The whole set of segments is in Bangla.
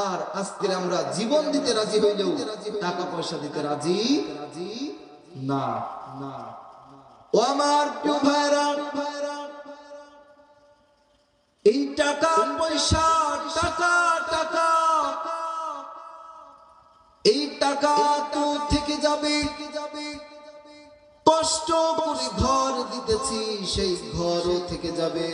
আর আজকে আমরা জীবন দিতে রাজি হইলেও টাকা পয়সা দিতে রাজি না। আমার এই টাকা পয়সা টাকা টাকা, এই টাকা তো থেকে যাবে। কষ্ট করে ঘর দিতেছি, সেই ঘরও থেকে যাবে।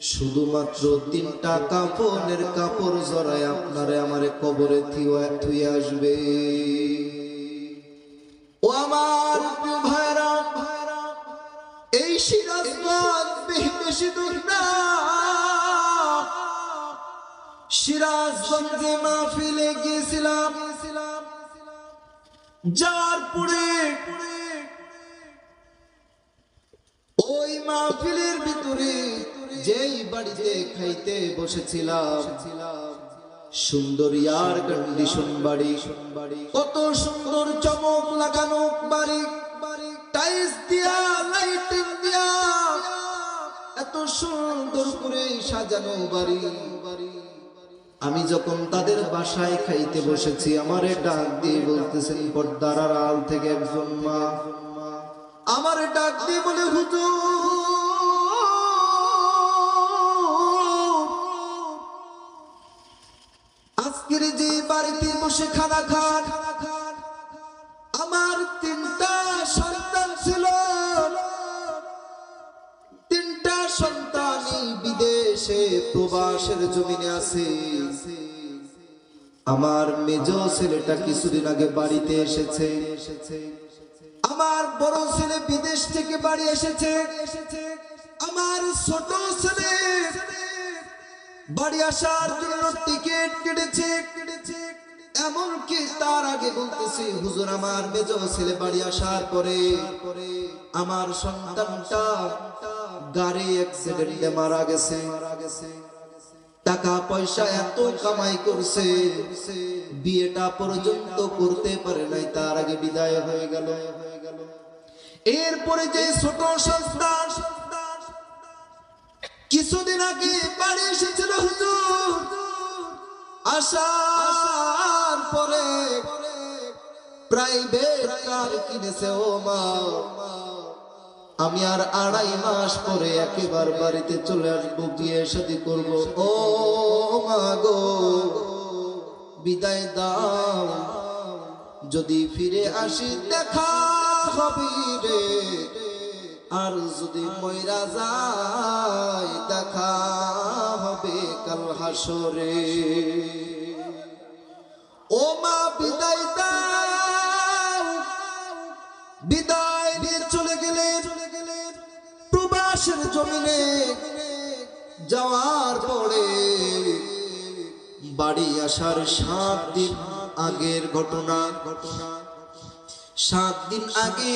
শুধুমাত্র তিনটা কাপড়ের কাপড় জড়ায় আপনারে আমারে কবরে থুয়ে আসবে। ও আমার ভাইরা এই সিরাজগঞ্জ মাহফিলে গিয়েছিলাম। যার ওই মাহফিলের ভিতরে যেই বাড়িতে খাইতে বসেছিলাম, সুন্দর এয়ার কন্ডিশন বাড়ি। কত সুন্দর চমক লাগানো বাড়ি। টাইলস দিয়া, লাইটিং দিয়া, এত সুন্দর করে সাজানো বাড়ি। আমি যখন তাদের বাসায় খাইতে বসেছি, আমারে ডাক দিয়ে বলতেছেন, পর্দার আড়াল থেকে একজন মা। আমারে ডাক দিয়ে বলে, হুজুর বসে খানা খান। আমার তিনটা সন্তান ছিল। তিনটা বিদেশে প্রবাসের জমিনে আছে। আমার মেজ ছেলেটা কিছুদিন আগে বাড়িতে এসেছে। আমার বড় ছেলে বিদেশ থেকে বাড়ি এসেছে। আমার ছোট ছেলে বাড়ি আসার জন্য টিকিট কেটেছে। এমনকি তার আগে বলতেছি, হুজুর, আমার মেজ ছেলে বাড়ি আসার পরে আমার সন্তানটা গাড়ি অ্যাক্সিডেন্টে মারা গেছে। টাকা পয়সা এত কামাই করছে, বিয়েটা পর্যন্ত করতে পারে নাই, তার আগে বিদায় হয়ে গেল। এরপরে যে ছোট সন্তান কিছুদিন আগে বাড়ি এসেছিল, হুজুর, আসার প্রাইভেট কার কিনেছে ও মা। আমি আর আড়াই মাস পরে একেবার বাড়িতে চলে আসব, বিয়ে শাদি করব। ও মা গো, বিদায় দাও। যদি ফিরে আসি দেখা হবে রে। আর যদি ময়রা যায় দেখা হবে কাল হাসরে। ও মা, বিদায় দাও। বিদায় নিয়ে চলে গেলেন প্রবাসের জমিনে। যাওয়ার পরে বাড়ি আসার সাত দিন আগের ঘটনা। ঘটনা সাত দিন আগে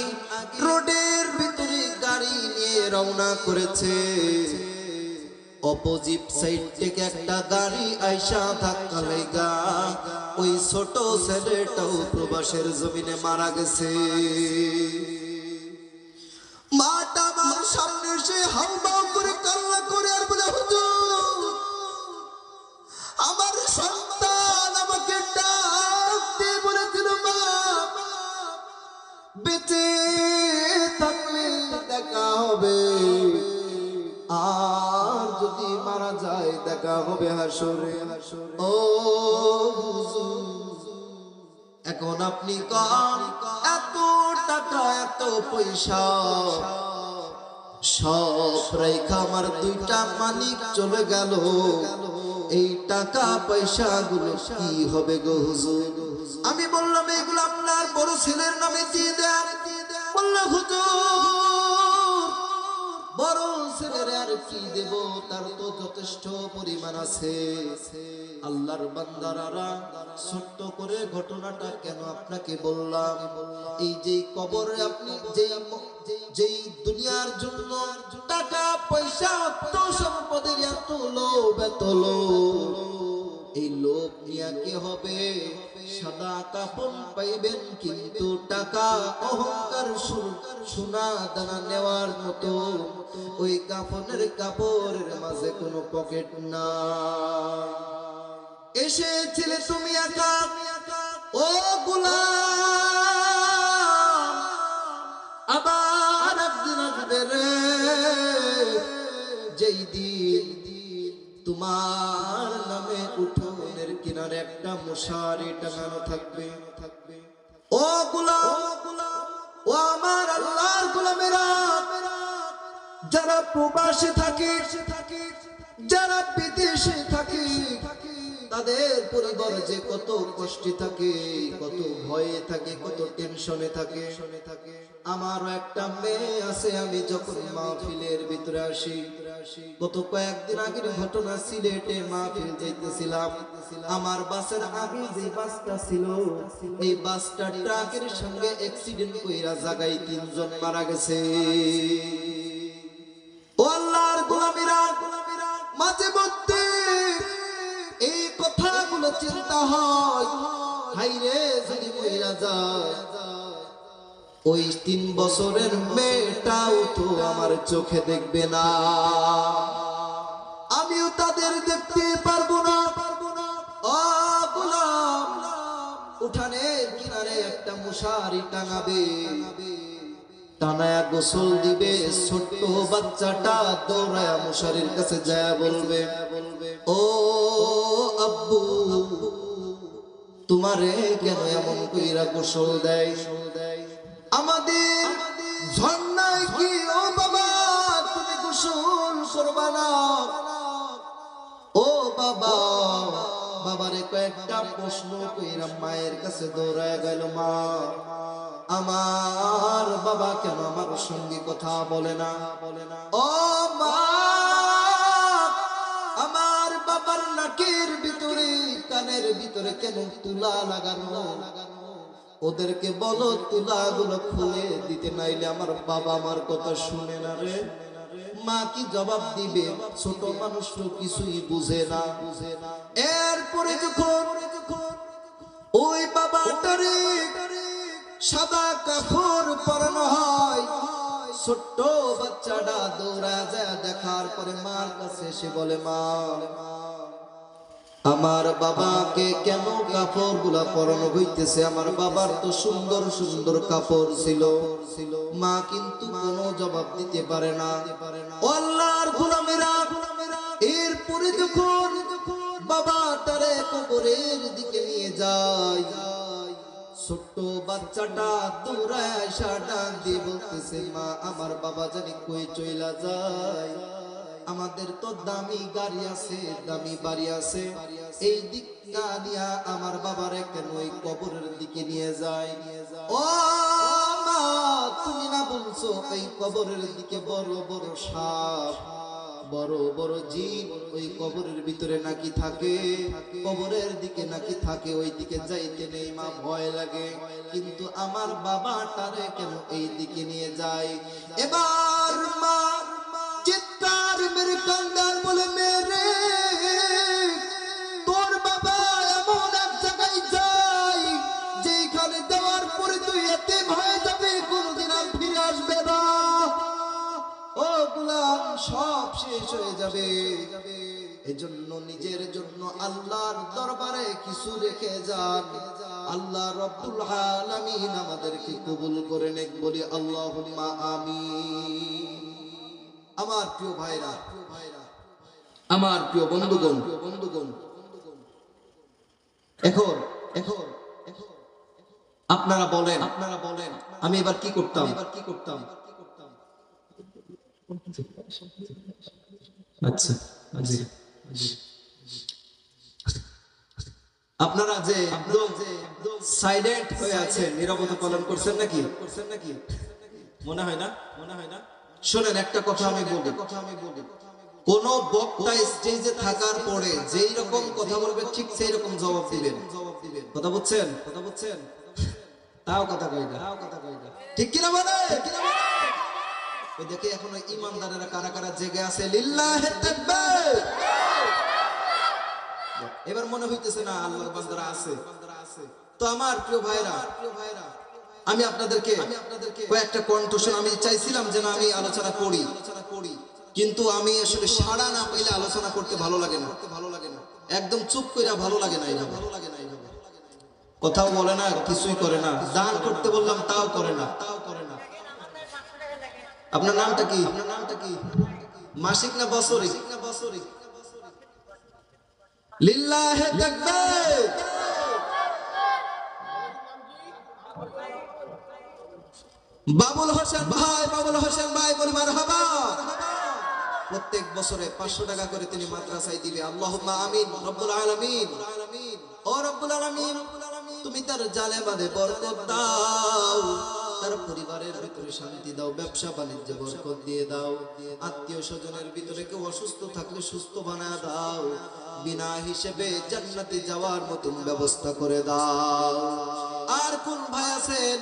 রোডের ভিতরে গাড়ি নিয়ে রওনা করেছে। অপোজিট সাইড থেকে একটা গাড়ি আইসা ধাক্কা লেগা। ওই ছোট ছেলেটাও প্রবাসের জমিনে মারা গেছে। মাটা আমার সামনে এসে হাউমাউ করে কান্না করে আর বলে, হুজুর দেখা হবে হাসরে। ও এখন আপনি এত টাকা, এত পয়সা। সব রেখা আমার দুইটা মানিক চলে গেল। এই টাকা পয়সা গুলো কি হবে গো হুজুর? আমি বললাম, এগুলো আপনার বড় ছেলের নামে দিয়ে দেন। বলল, হুজুর বড় তার তো যথেষ্ট পরিমাণ আছে। আল্লাহর বান্দারারা ছোট্ট করে ঘটনাটা কেন আপনাকে বললাম? এই যে কবরে আপনি যেই যেই দুনিয়ার জন্য টাকা, পয়সা অর্থ সম্পদের এত লোভ, এই লোভ নিয়া কি হবে? সাদা কাপড় পাইবেন কিন্তু টাকা অহংকার সোনা দানা নেওয়ার মতো। ওই কাপড়ের কাপড়ের মাঝে কোনো পকেট না। এসেছিলে তুমি একা, ও গুলাম, আবার একদিন আসবে যেই দিন তোমার কিনারে একটা মশারি টাঙানো থাকবে থাকবে। ও গুলাম, ও আমার আল্লাহর গোলামেরা, যারা প্রবাসে থাকে, যারা বিদেশে থাকে তাদের পরিবার যে কত কষ্টে থাকে, কত ভয়ে থাকে, কত টেনশনে থাকে। আমারও একটা মেয়ে আছে, আমি যখন মাহফিলের ভিতরে আসি, গত কয়েকদিন আগের ঘটনা সিলেটে মাহফিল যাইতেছিলাম। আমার বাসের আগে যে বাসটা ছিল, এই বাসটা ট্রাকের সঙ্গে অ্যাক্সিডেন্ট কইরা জায়গায় তিনজন মারা গেছে। ওই তিন বছরের মেয়েটাও তো আমার চোখে দেখবে না। আমিও তাদের দেখতে পারব না। পারব না গোলাম, উঠানের কিনারে একটা মশারি টাঙাবে। টানায়া গোসল দিবে, ছোট্ট বাচ্চাটা দৌড়ায়া মশারির কাছে যায় বলবে, ও আব্বু তোমারে কেন এমন কইরা গোসল দেয়? আমাদের ঝর্ণায় কি, ও বাবা, তুমি গোসল করবা না? ও বাবা, বাবারে কয়েকটা প্রশ্ন কইরা মায়ের কাছে দৌড়ায় গেল মা। আমার বাবা কেন আমার সঙ্গে কথা বলে না? বলে না ও মা ভিতরে কেন তুলা লাগানো? ওদেরকে বলো তুলা গুলো খুলে দিতে নাইলে আমার বাবা আমার কথা শুনে না রে। মা কি জবাব দিবে? ছোট মানুষ তো কিছুই বুঝে না। বুঝে না এরপরে যখন ওই বাবাটারে সাদা কাপড় পরানো হয়, ছোট্ট বাচ্চাটা দৌড়া যায় দেখার পরে মার কাছে এসে বলে, মা আমার বাবাকে কেন কাপড়গুলা পরানো হইতেছে? আমার বাবার তো সুন্দর সুন্দর কাপড় ছিল। মা কিন্তু কোনো জবাব দিতে পারে না। আল্লাহর গোলামেরা এরপরে যখন বাবা তারে কবরের দিকে নিয়ে যায়, ছোট্ট বাচ্চাটা আসা ডাক দিয়ে বলতেছে, মা, আমার বাবা জানি কই চইলা যায়? আমাদের তো দামি গাড়ি আছে, দামি বাড়ি আছে। এই দিক না নিয়া আমার বাবার কেন ওই কবরের দিকে নিয়ে যায়? ও মা, তুমি না বলছো এই কবরের দিকে বড় বড় সাপ? বড় বড় জীব ওই কবরের ভিতরে নাকি থাকে? কবরের দিকে নাকি থাকে ওই দিকে যাইতে নেই মা, ভয় লাগে। কিন্তু আমার বাবা তারে কেন এই দিকে নিয়ে যায়? এবার মেরে কান্দার বলে মেরে, তোর বাবা এমন এক জায়গায় যায় যেখানে দেওয়ার পরে তুই এতিম হয়ে যাবে, কোনোদিন আর ফিরে আসবে না। ও সব শেষ হয়ে যাবে। এজন্য নিজের জন্য আল্লাহর দরবারে কিছু রেখে যান। আল্লাহ রব্বুল আলামিন আমাদেরকে কবুল করে নেক, বলি আল্লাহুম্মা আমিন। আমার প্রিয় ভাইরা আমার প্রিয় বন্ধুগণ বন্ধুগণ এখন এখন আপনারা বলেন আপনারা বলেন আমি এবার কি করতাম? এবার কি করতাম? আচ্ছা আপনারা যে একদম সাইলেন্ট হয়ে আছেন নিরবতা পালন করছেন নাকি করছেন নাকি? মনে হয় না? মনে হয় না? শোনেন, একটা কথা আমি বলি। কোন বক্তা স্টেজে থাকার পরে যেই রকম কথা বলবে, ঠিক সেই রকম জবাব দিবেন। কথা বুঝছেন কথা বুঝছেন তাও কথা কই না। তাও কথা কই না ঠিক কিনা বলে কিনা বলে ওই দেখে এখনও ইমানদারেরা কারা কারা জেগে আছে? লিল্লাহে তাকবীর। এবার মনে হইতেছে না, আল্লাহর বান্দারা আছে। তো আমার প্রিয় ভাইরা প্রিয় ভাইরা আমি আপনাদেরকে কয়েকটা কণ্ঠস্বর আমি চাইছিলাম যে না আমি আলোচনা করি। কিন্তু আমি আসলে সাড়া না পাইলে আলোচনা করতে ভালো লাগে না। ভালো লাগে না একদম চুপ কইরা ভালো লাগে না এইভাবে। কথাও বলে না, কিছুই করে না। দান করতে বললাম তাও করে না। তাও করে না আপনার নামটা কি? আপনার নামটা কি মাসিক না বছরিক না বছরিক? লিল্লাহে তাকবীর। বাবুল হোসেন ভাই, বাবুল হোসেন ভাই পরিবার প্রত্যেক বছরে পাঁচশো টাকা করে তিনি মাদ্রাসায় দিবে। আল্লাহ আমিন, রব্বুল আলামিন। ও রব্বুল তুমি তার জালে বরকত দাও। তার পরিবারের ভিতরে শান্তি দাও, ব্যবসা বাণিজ্যে বরকত দিয়ে দাও। আত্মীয় স্বজনের ভিতরে কেউ অসুস্থ থাকলে সুস্থ বানায় দাও। বিনা হিসেবে জান্নাতে যাওয়ার মতন ব্যবস্থা করে দাও। আর কোন ভাই আছেন?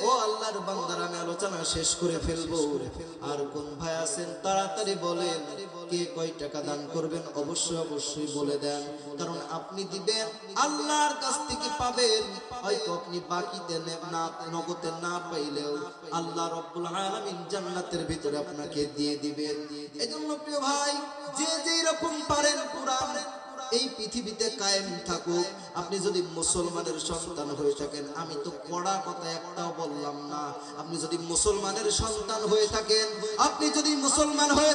ও আল্লাহর বান্দার, আমি আলোচনা শেষ করে ফেলব। আর কোন ভাই আছেন, তাড়াতাড়ি বলেন, কে কয় টাকা দান করবেন? অবশ্যই অবশ্যই বলে দেন। কারণ আপনি দিবেন, আল্লাহর কাছ থেকে পাবেন। হয়তো আপনি বাকিতে নে- নগদে না পাইলেও আল্লাহ রব্বুল আলামিন জান্নাতের ভিতরে আপনাকে দিয়ে দিবেন। এজন্য প্রিয় ভাই, যে যেই রকম পারেন, কোরআন এই পৃথিবীতে কায়েম থাকুক। আপনি যদি মুসলমানের সন্তান হয়ে থাকেন, আমি তো কড়া কথা একটাও বললাম না। আপনি যদি মুসলমানের সন্তান হয়ে থাকেন, আপনি যদি মুসলমান হয়ে